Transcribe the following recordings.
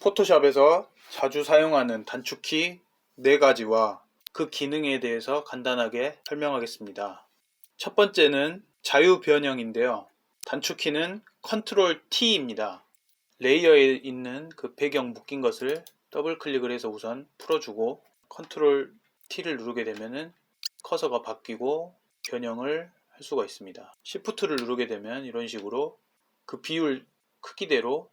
포토샵에서 자주 사용하는 단축키 4가지와 그 기능에 대해서 간단하게 설명하겠습니다. 첫 번째는 자유 변형인데요. 단축키는 컨트롤 T입니다. 레이어에 있는 그 배경 묶인 것을 더블 클릭을 해서 우선 풀어주고 컨트롤 T를 누르게 되면은 커서가 바뀌고 변형을 할 수가 있습니다. Shift를 누르게 되면 이런 식으로 그 비율 크기대로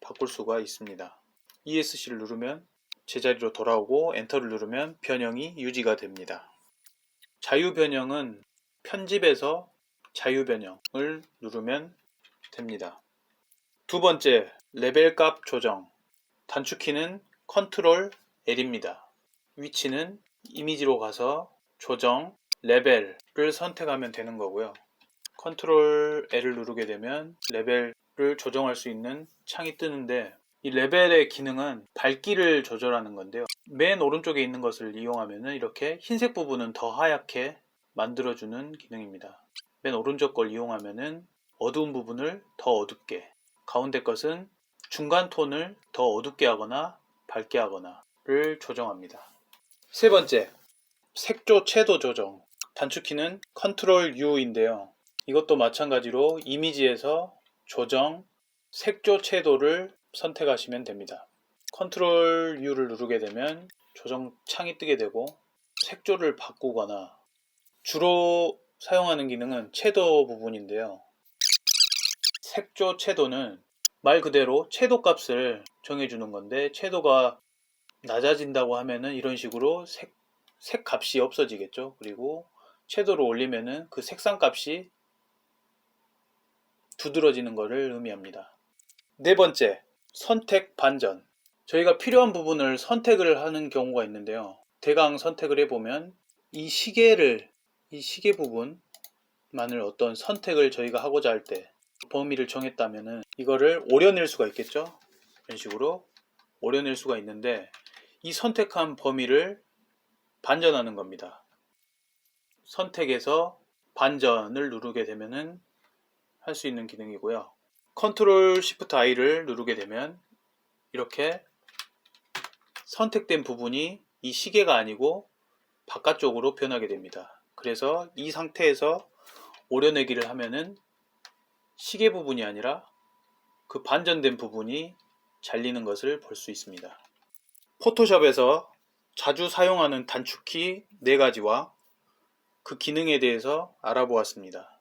바꿀 수가 있습니다. ESC를 누르면 제자리로 돌아오고 엔터를 누르면 변형이 유지가 됩니다. 자유 변형은 편집에서 자유 변형을 누르면 됩니다. 두 번째, 레벨 값 조정. 단축키는 컨트롤 L입니다. 위치는 이미지로 가서 조정, 레벨을 선택하면 되는 거고요. 컨트롤 L을 누르게 되면 레벨을 조정할 수 있는 창이 뜨는데 이 레벨의 기능은 밝기를 조절하는 건데요. 맨 오른쪽에 있는 것을 이용하면 이렇게 흰색 부분은 더 하얗게 만들어주는 기능입니다. 맨 오른쪽 걸 이용하면 어두운 부분을 더 어둡게, 가운데 것은 중간 톤을 더 어둡게 하거나 밝게 하거나를 조정합니다. 세 번째, 색조 채도 조정. 단축키는 컨트롤 U인데요. 이것도 마찬가지로 이미지에서 조정, 색조 채도를 선택하시면 됩니다. 컨트롤 U를 누르게 되면 조정 창이 뜨게 되고 색조를 바꾸거나 주로 사용하는 기능은 채도 부분인데요. 색조 채도는 말 그대로 채도 값을 정해주는 건데 채도가 낮아진다고 하면은 이런 식으로 색, 색 값이 없어지겠죠. 그리고 채도를 올리면은 그 색상 값이 두드러지는 것을 의미합니다. 네 번째, 선택 반전. 저희가 필요한 부분을 선택을 하는 경우가 있는데요. 대강 선택을 해보면 이 시계를, 이 시계 부분만을 어떤 선택을 저희가 하고자 할 때 범위를 정했다면은 이거를 오려낼 수가 있겠죠. 이런 식으로 오려낼 수가 있는데 이 선택한 범위를 반전하는 겁니다. 선택에서 반전을 누르게 되면은 할 수 있는 기능이고요. 컨트롤 시프트 I를 누르게 되면 이렇게 선택된 부분이 이 시계가 아니고 바깥쪽으로 변하게 됩니다. 그래서 이 상태에서 오려내기를 하면은 시계 부분이 아니라 그 반전된 부분이 잘리는 것을 볼 수 있습니다. 포토샵에서 자주 사용하는 단축키 4가지와 그 기능에 대해서 알아보았습니다.